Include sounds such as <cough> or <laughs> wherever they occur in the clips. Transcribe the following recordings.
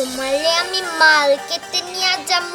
তোমারে আমি মার্কেটে নিয়ে যাব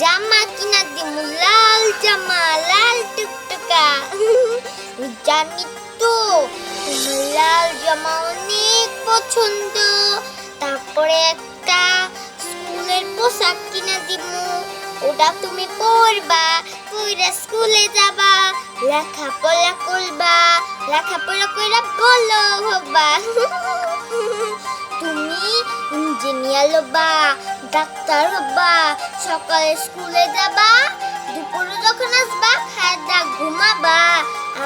জামা কিনা দিমু, লাল জামা, লাল টুকটুকা। জানি তো, তোমার লাল জামা অনেক পছন্দ। তারপরে একটা স্কুলের পোশাক কিনা দিমু। ওটা তুমি পড়বা কইরা স্কুলে যাবা, লেখাপড়া করবা, লেখাপড়া কইরা বলো হবা। ইঞ্জিনিয়ার হবা ডাক্তার হবা সকালে স্কুলে যাবা, দুপুরে যখন আসবা খাওয়া ঘুমাবা।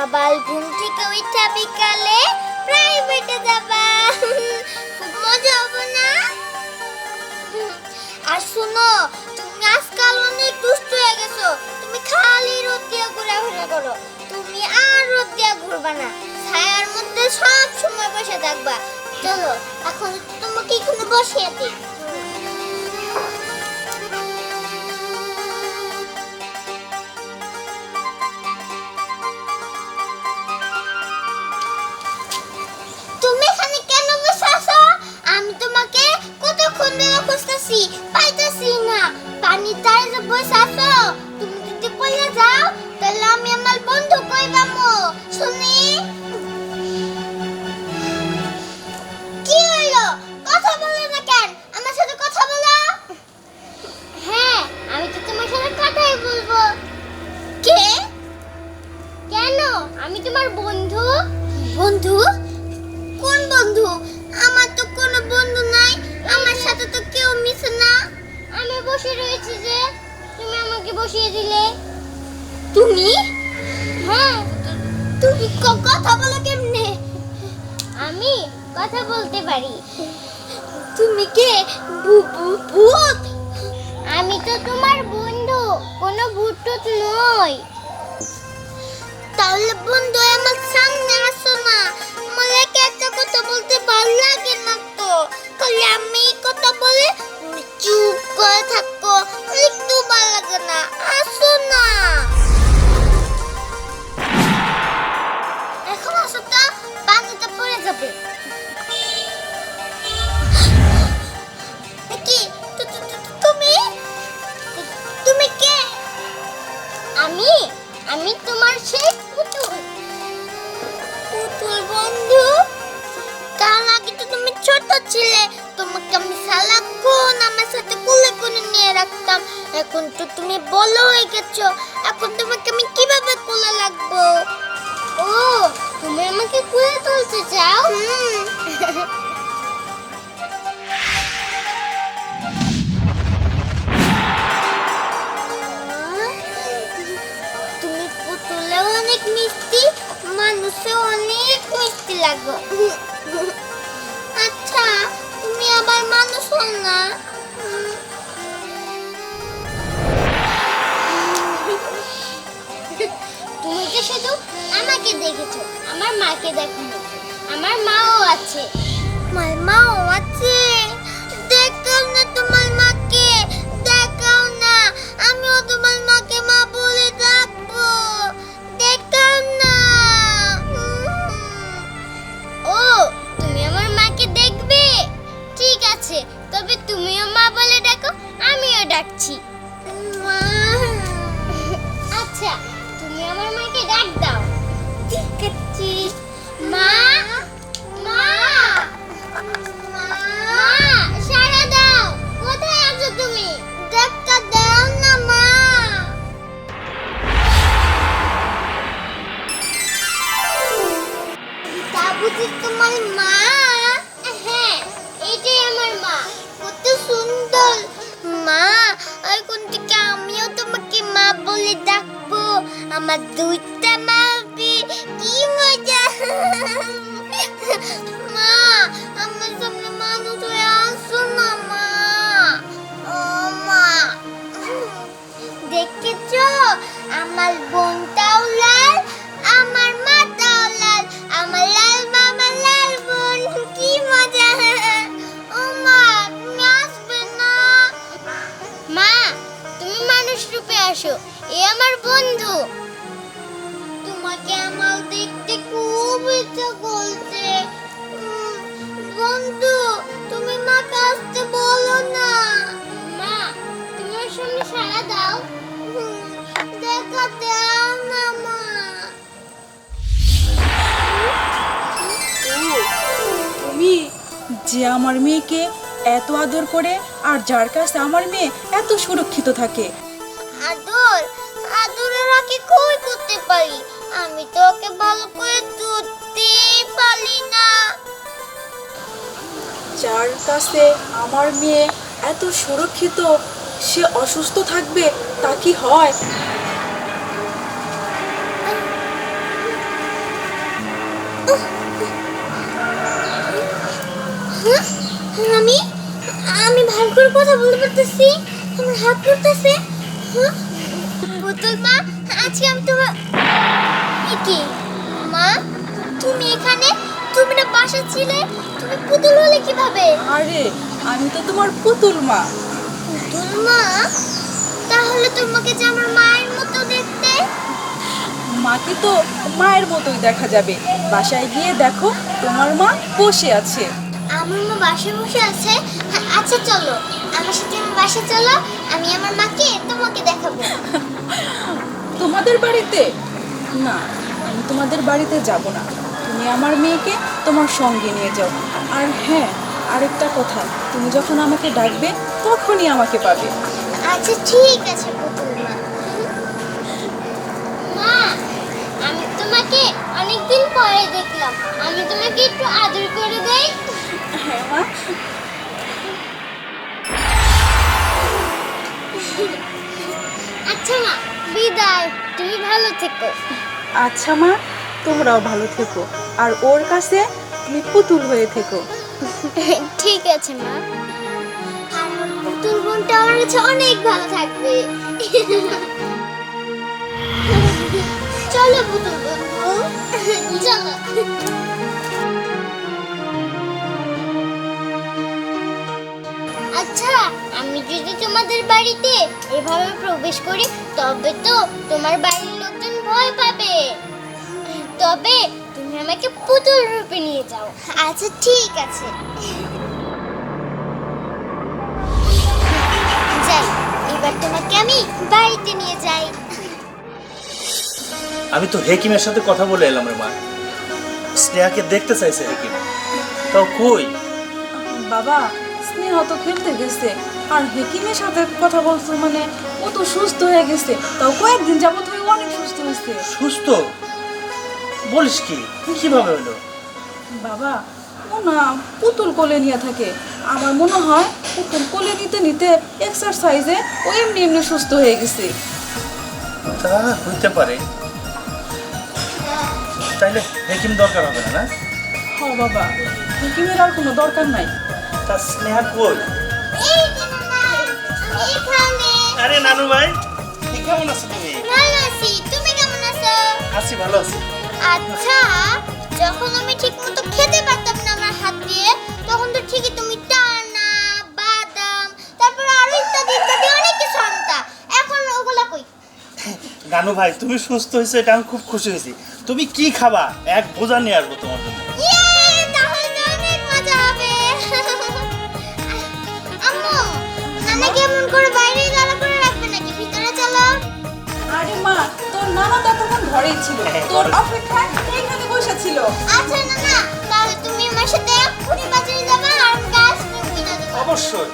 আবার ঘুম থেকে উঠা বিকালে প্রাইভেটে যাবা। খুব মজা হবে না? আর শুনো, তুমি আজকাল অনেক দুষ্ট হয়ে গেছো। তুমি খালি রোদ দিয়ে ঘোরাফেরা করো। তুমি আর রোদ দিয়ে ঘুরবা না। ছায়ার মধ্যে সব সময় বসে থাকবা। চলো, এখন তোমাকে এখানে বসিয়ে দিই। ধরে খুঁজতেছি না। পানি যে বসে আছো। তুমি যদি পড়ে যাও তাহলে আমি আমার বন্ধু কথাই কে? কেন? আমি তোমার বন্ধু। বন্ধু? কোন বন্ধু? আমার তো কোনো বন্ধু নাই। আমার সাথে তো কেউ মিশে না। আমি বসে রয়েছি যে, তুমি আমাকে বসিয়ে দিলে। তুমি? হ্যাঁ। তুমি কথা বলো কেমনে? আমি কথা বলতে পারি। তুমি কে? ভূত? আমি তো তোমার বন্ধু কোনো ভূত নই। তাহলে বন্ধু আমার সামনে আমি আমি তোমার সেই পুতুল। পুতুল বন্ধু কাল আগে তো তুমি ছোট ছিলে তোমাকে আমি সারাক্ষণ আমার সাথে কোলে কোলে নিয়ে রাখতাম? এখন তো তুমি বড় হয়ে গেছো এখন তোমাকে আমি কীভাবে কোলে রাখব? ও তুমি আমাকে কোলে তুলতে চাও? <laughs> মানুষে অনেক মিষ্টি লাগো আচ্ছা তুমি আবার মানুষ হও না। তুমি যে শুধু আমাকে দেখেছ, আমার মাকে দেখো আমার মাও আছে। আমার মাও আছে। আমিও ডাকছি। আচ্ছা তুমি আমার মাকে ডাক দাও। আমার দুইটা মা কি মজা? মা, আমার সামনে মানুষ হয়ে আসো না, মা। ও, মা। দেখেছ? আমার বোনটাও লাল, আমার মাটাও লাল, আমার লাল মামা লাল বোন। কি মজা? ও, মা, তুমি আসবে না। মা, তুমি মানুষ রূপে আসো। আমার বন্ধু। তোমাকে আমার দেখতে খুব ইচ্ছা করছে। বন্ধু তুমি মাকে আসতে বলো না। মা তুমি ওর সারা দাও। দেখাতে না মা। তুমি যে আমার মেয়েকে এত আদর করে আর যার কাছে আমার মেয়ে এত সুরক্ষিত থাকে। আদর? আদরের আগে কই করতে পারি আমি তো ওকে ভালো করে ধরতেই পারি না যার কাছে আমার মেয়ে এত সুরক্ষিত সে অসুস্থ থাকবে তা কি হয় হ্যাঁ? আমি আমি ভালো করে কথা বলতে পারতেছি আমার হাত পড়তেছে হ্যাঁ? পুতুল মা। আজকে আমি তোমার কি? মা তুমি এখানে? তুমি না বাসা ছিলে? তুমি পুতুল হলে কীভাবে? আরে আমি তো তোমার পুতুল মা। পুতুল মা? তাহলে তোমাকে যে আমার মায়ের মতো দেখতে? মাকে তো মায়ের মতোই দেখা যাবে। বাসায় গিয়ে দেখো তোমার মা বসে আছে। আমার মা বাসায় বসে আছে? হ্যাঁ, আচ্ছা চলো। আমার সাথে আমার বাসায় চলো আমি আমার মাকে তোমাকে দেখাবো। <laughs> তোমাদের বাড়িতে? না আমি তোমাদের বাড়িতে যাব না। তুমি আমার মেয়েকে তোমার সঙ্গে নিয়ে যাও। আর হ্যাঁ আরেকটা কথা তুমি যখন আমাকে ডাকবে তখনই আমাকে পাবে। আচ্ছা ঠিক আছে পুতুল মা। মা আমি তোমাকে অনেকদিন পরে দেখলাম। আমি তোমাকে একটু আদর করে দেই। হ্যাঁ মা। আচ্ছা মা বিদায়। তুমি ভালো থেকো। আচ্ছা মা তোমরাও ভালো থেকো। আর ওর কাছে তুমি পুতুল হয়ে থেকো। ঠিক আছে মা। পুতুল বোনটা আমার কাছে অনেক ভালো থাকবে। চলো পুতুল বন্ধু চলো। আচ্ছা আমি যদি তোমাদের বাড়িতে এভাবে প্রবেশ করি তবে তো তোমার বাড়ির লোকজন ভয় পাবে। তবে তুমি আমাকে পুতুল রূপে নিয়ে যাও। আচ্ছা ঠিক আছে। যাই এবার তোমাকে আমি বাড়িতে নিয়ে যাই। আমি তো হেকিমের সাথে কথা বলে এলাম রে মা। স্নেহাকে দেখতে চাইছে হেকিম। তাও কই? বাবা স্নেহ তো খেলতে গেছে। আর হেকিমের সাথে কথা বলছো মানে ও তো সুস্থ হয়ে গেছে। তাও কয়েকদিন যাবত হয়ে অনেক সুস্থ হয়েছে। সুস্থ? বলিস কি? কীভাবে হলো? বাবা ও না পুতুল কোলে নিয়ে থাকে। আমার মনে হয় পুতুল কোলে নিতে নিতে এক্সারসাইজে ও এমনি এমনি সুস্থ হয়ে গেছে। তা হইতে পারে। তাইলে হেকিম দরকার হবে না না? হ বাবা হেকিমের আর কোনো দরকার নাই। তা স্নেহা কই আরে নানু ভাই কেমন আছো তুমি? ভালো আছি তুমি কেমন আছো আছি ভালো আছি। আচ্ছা যখন আমি খেতে পারতাম না আমার হাত দিয়ে তখন তো ঠিকই তুমি টানা বাদাম তারপর আরও ইত্যাদি ইত্যাদি অনেক কিছু আনতা। এখন ওগুলা কই? নানু ভাই তুমি সুস্থ হয়েছো এটা আমি খুব খুশি হয়েছি। তুমি কি খাবা? এক বোঝা নিয়ে আসব তোমার জন্য। নানা ততক্ষণ তখন ঘরেই ছিল। তোর অপেক্ষায় এইখানে বসে ছিল আচ্ছা নানা তাহলে তুমি আমার সাথে এক্ষুনি বাজারে যাবে আর আমি গাছ কিনে দেবো। অবশ্যই।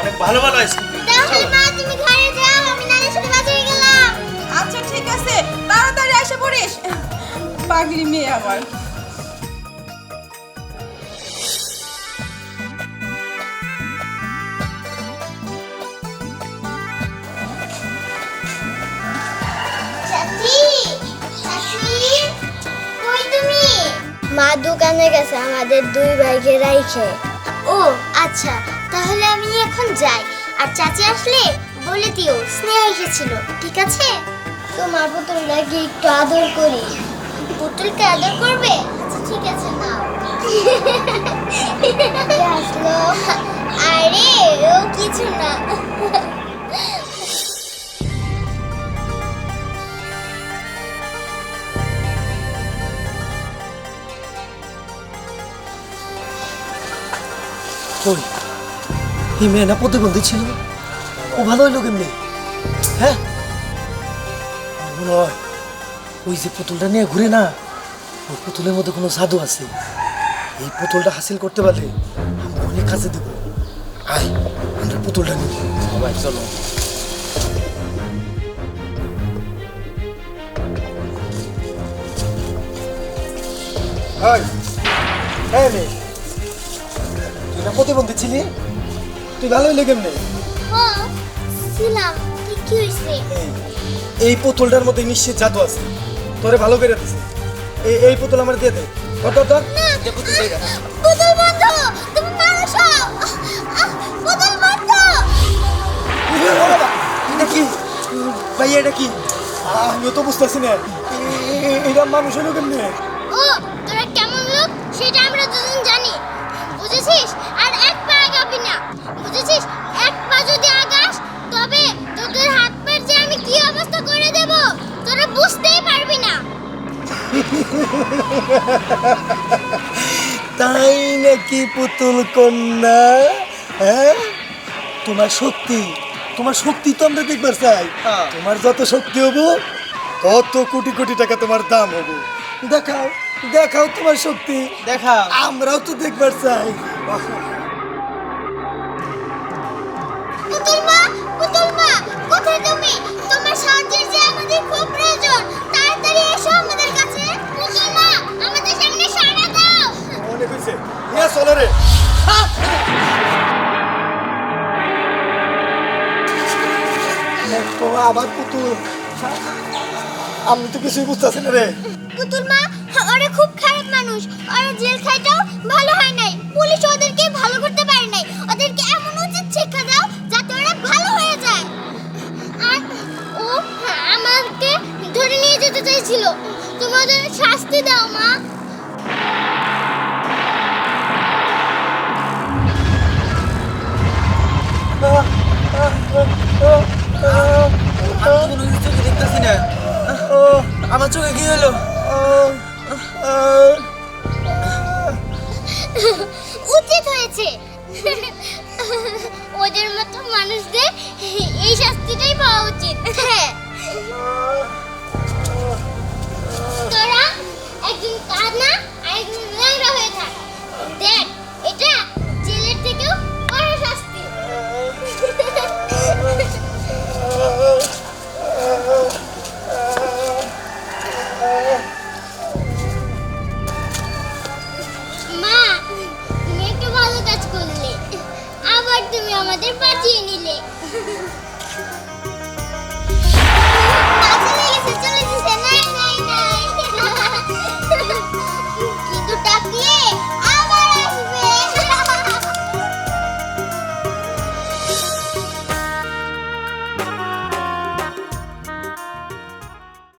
অনেক ভালো ভালো আইসক্রিম তাহলে মা তুমি ঘরে যাও আমি নানার সাথে বাজারে গেলাম। আচ্ছা ঠিক আছে। তাড়াতাড়ি এসে পড়িস। পাগলি মেয়ে আমার। গেছে আমাদের দুই ভাইকে রাইখে ও আচ্ছা তাহলে আমি এখন যাই। আর চাচি আসলে বলে দিও, স্নেহা এসেছিল, ঠিক আছে? তোমার পুতুলটাকে একটু আদর করি। পুতুলকে আদর করবে? আচ্ছা ঠিক আছে, নাও। আসলো <laughs> আরে, ও কিছু না। কই এই মেয়ে না প্রতিবন্ধী ছিল। ও ভালো হইল কেমনি হ্যাঁ? মনে হয় ওই যে পুতুলটা নিয়ে ঘুরে না ওই পুতুলের মধ্যে কোনো জাদু আছে। এই পুতুলটা হাসিল করতে পারলে আমি তোরে কাজে দেবো। আয় আমরা পুতুলটা নিয়ে ভাই চলো। হাই হ্যাঁ মেয়ে। তুই না প্রতিবন্ধী ছিলি? তুই ভালোই লেগে নে ও ছিলাম কি কি হয়েছে এই পুতুলটার মধ্যে নিশ্চিত জাদু আছে। তোরে ভালো করে দিছে। এই এই পুতুল আমার দিয়ে দে। ধর ধর ধর। দে পুতুল দে। পুতুল বন্ধ তুমি মানুষ পুতুল বন্ধ। এটা কি? ভাই এটা কি? আমিও তো বুঝতেছি না। এটা মানুষ হলো কেমনে ও তোরা কেমন লোক সেটা আমরা দুজন জানি। বুঝেছিস? তাই নাকি পুতুল কন্যা? হ্যাঁ? তোমার শক্তি তোমার শক্তি তো আমরা দেখবার চাই। তোমার যত শক্তি হব তত কোটি কোটি টাকা তোমার দাম হব। দেখাও দেখাও তোমার শক্তি। দেখা আমরাও তো দেখবার চাই। পুতুল মা পুতুল মা কোথায় তুমি? তোমার সাহায্যের যে আমাদের খুব প্রয়োজন। আবার পুতুল। আমি তো কিছুই বুঝতেছি না রে। পুতুল মা, ওরা খুব খারাপ মানুষ। ওরা জেল খাইটাও ভালো হয় নাই। পুলিশ ওদেরকে ভালো করতে পারে নাই। ওদেরকে এমন উচিত শিক্ষা দাও যাতে ওরা ভালো হয়ে যায়। আর ও আমাকে ধরে নিয়ে যেতে চাইছিল। তোমাদের শাস্তি দাও মা। আমার চোখে কি হলো? উচিত হয়েছে। ওদের মতো মানুষদের এই শাস্তিটাই পাওয়া উচিত। তোরা একজন কানা আর একজন আমাদের বাঁচিয়ে নিলে।